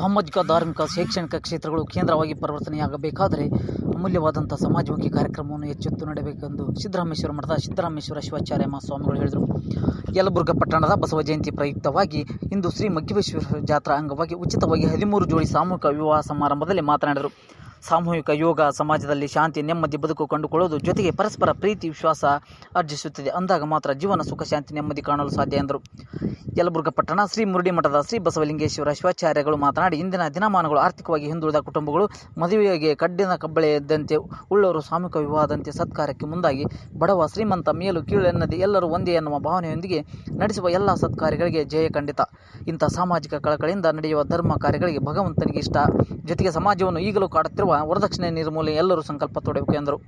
ಸಾಮಾಜಿಕ ಧಾರ್ಮಿಕ ಶೈಕ್ಷಣಿಕ ಕ್ಷೇತ್ರಗಳು ಕೇಂದ್ರವಾಗಿ ಪರಿವರ್ತನೆಯಾಗಬೇಕಾದರೆ ಅಮೂಲ್ಯವಾದಂಥ ಸಮಾಜಮುಖಿ ಕಾರ್ಯಕ್ರಮವನ್ನು ಎಚ್ಚೆತ್ತು ನಡೆಯಬೇಕೆಂದು ಸಿದ್ದರಾಮೇಶ್ವರ ಮಠದ ಸಿದ್ದರಾಮೇಶ್ವರ ಶಿವಾಚಾರ್ಯ ಮಹಾಸ್ವಾಮಿಗಳು ಹೇಳಿದರು. ಯಲಬುರ್ಗ ಪಟ್ಟಣದ ಬಸವ ಜಯಂತಿ ಪ್ರಯುಕ್ತವಾಗಿ ಇಂದು ಶ್ರೀ ಮಗ್ಗಿವೇಶ್ವರ ಜಾತ್ರಾ ಅಂಗವಾಗಿ ಉಚಿತವಾಗಿ ಹದಿಮೂರು ಜೋಡಿ ಸಾಮೂಹಿಕ ವಿವಾಹ ಸಮಾರಂಭದಲ್ಲಿ ಮಾತನಾಡಿದರು. ಸಾಮೂಹಿಕ ಯೋಗ ಸಮಾಜದಲ್ಲಿ ಶಾಂತಿ, ನೆಮ್ಮದಿ ಬದುಕು ಕಂಡುಕೊಳ್ಳುವುದು ಜೊತೆಗೆ ಪರಸ್ಪರ ಪ್ರೀತಿ, ವಿಶ್ವಾಸ ಅರ್ಜಿಸುತ್ತದೆ. ಅಂದಾಗ ಮಾತ್ರ ಜೀವನ ಸುಖ, ಶಾಂತಿ, ನೆಮ್ಮದಿ ಕಾಣಲು ಸಾಧ್ಯ ಎಂದರು. ಯಲಬುರ್ಗ ಪಟ್ಟಣ ಶ್ರೀ ಮುರುಡಿ ಮಠದ ಶ್ರೀ ಬಸವಲಿಂಗೇಶ್ವರ ಶಿವಾಚಾರ್ಯಗಳು ಮಾತನಾಡಿ, ಇಂದಿನ ದಿನಮಾನಗಳು ಆರ್ಥಿಕವಾಗಿ ಹಿಂದುಳಿದ ಕುಟುಂಬಗಳು ಮದುವೆಗೆ ಕಡ್ಡಿನ ಕಬ್ಬಳೆ ಇದ್ದಂತೆ ಉಳ್ಳವರು ಸಾಮೂಹಿಕ ವಿವಾಹದಂತೆ ಸತ್ಕಾರಕ್ಕೆ ಮುಂದಾಗಿ, ಬಡವ, ಶ್ರೀಮಂತ, ಮೇಲು, ಕೀಳು ಎನ್ನದೆ ಎಲ್ಲರೂ ಒಂದೇ ಎನ್ನುವ ಭಾವನೆಯೊಂದಿಗೆ ನಡೆಸುವ ಎಲ್ಲ ಸತ್ಕಾರ್ಯಗಳಿಗೆ ಜಯ ಖಂಡಿತ. ಇಂಥ ಸಾಮಾಜಿಕ ಕಳಕಳಿಯಿಂದ ನಡೆಯುವ ಧರ್ಮ ಕಾರ್ಯಗಳಿಗೆ ಭಗವಂತನಿಗೆ ಇಷ್ಟ. ಜೊತೆಗೆ ಸಮಾಜವನ್ನು ಈಗಲೂ ಕಾಡುತ್ತಿರುವ ವರದಕ್ಷಿಣೆ ನಿರ್ಮೂಲನೆ ಎಲ್ಲರೂ ಸಂಕಲ್ಪ ತೊಡಬೇಕು ಎಂದರು.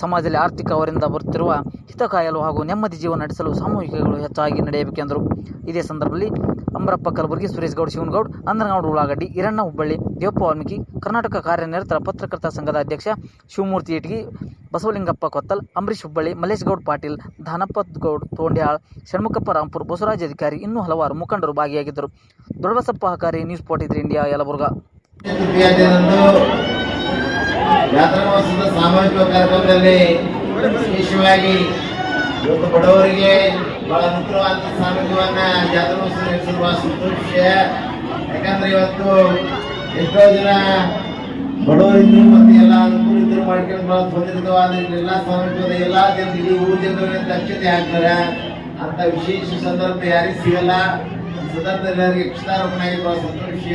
ಸಮಾಜದಲ್ಲಿ ಆರ್ಥಿಕ ಅವರಿಂದ ಬರುತ್ತಿರುವ ಹಿತ ಕಾಯಲು ಹಾಗೂ ನೆಮ್ಮದಿ ಜೀವನ ನಡೆಸಲು ಸಾಮೂಹಿಕಗಳು ಹೆಚ್ಚಾಗಿ ನಡೆಯಬೇಕೆಂದರು ಇದೇ ಸಂದರ್ಭದಲ್ಲಿ ಅಂಬರಪ್ಪ ಕಲಬುರಗಿ ಸುರೇಶ್ ಗೌಡ್ ಶಿವನಗೌಡ್ ಅಂದ್ರಗೌಡ ಉಳ್ಳಾಗಡ್ಡಿ ಈರಣ್ಣ ಹುಬ್ಬಳ್ಳಿ ದೇವಪ್ಪ ವಾಲ್ಮೀಕಿ ಕರ್ನಾಟಕ ಕಾರ್ಯನಿರತರ ಪತ್ರಕರ್ತ ಸಂಘದ ಅಧ್ಯಕ್ಷ ಶಿವಮೂರ್ತಿ ಇಟಗಿ, ಬಸವಲಿಂಗಪ್ಪ ಕೊತ್ತಲ್ ಅಂಬರೀಶ್ ಹುಬ್ಬಳ್ಳಿ ಮಲ್ಲೇಶ್ ಗೌಡ್ ಪಾಟೀಲ್ ಧಾನಪ್ಪ ಗೌಡ್ ತೋಂಡ್ಯಾಳ್, ಷಣ್ಮುಖಪ್ಪ ರಾಂಪುರ್, ಬಸವರಾಜ್ ಅಧಿಕಾರಿ ಇನ್ನೂ ಹಲವಾರು ಮುಖಂಡರು ಭಾಗಿಯಾಗಿದ್ದರು. ದೊಡ್ಡಬಸಪ್ಪ ಹಕಾರಿ ನ್ಯೂಸ್ ಪೋರ್ಟ್ ಇಂಡಿಯಾ ಯಲಬುರ್ಗಾ. ಜಾತ್ರಾ ಮಹೋತ್ಸವದ ಸಾಮೂಹಿಕ ಕಾರ್ಯಕ್ರಮದಲ್ಲಿ ವಿಶೇಷವಾಗಿ ಇವತ್ತು ಬಡವರಿಗೆ ಬಹಳ ಮುಖ್ಯವಾದ ಸಾಮಗ್ರಿವನ್ನ ಜಾತ್ರಾ ಮಹೋತ್ಸವ ನಡೆಸಿರುವ ಸಂತೋಷ ಯಾಕಂದ್ರೆ ಇವತ್ತು ಎಷ್ಟೋ ಜನ ಬಡವರಿದ್ರು ಮತ್ತೆ ಎಲ್ಲ ಅನುಕೂಲ ಇದ್ರು ಮಾಡ್ಕೊಂಡು ಬಹಳ ಬಂದಿರ್ತಾವ ಎಲ್ಲ ಸಾಮಗ್ರಿವಾದ ಎಲ್ಲ ಜನರಿಗೆ ಊರ ಜನರಿಗೆ ದಕ್ಷತೆ ಆಗ್ತಾರೆ ಅಂತ ವಿಶೇಷ ಸಂದರ್ಭ ಯಾರಿಗೆ ಸಿಗಲ್ಲ. ಸಂದರ್ಭದಲ್ಲಿ ಎಲ್ಲರಿಗೆ ಅಕ್ಷತಾರೋಪಣೆ ಆಗಿ ಸಂತೋಷ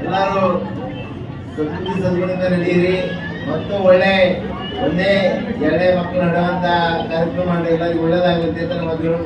ಎಲ್ಲರೂ ಸಂಸ್ಕೃತಿ ಸದ್ಗುಣದಿಂದ ನಡೆಯಿರಿ ಮತ್ತು ಒಳ್ಳೆ, ಒಂದೇ ಎರಡೇ ಮಕ್ಕಳು ನಡುವಂತ ಕಾರ್ಯಕ್ರಮ ಎಲ್ಲರಿಗೂ ಒಳ್ಳೇದಾಗುತ್ತೆ ಅಂತ ನಮ್ಮ ದೇವರ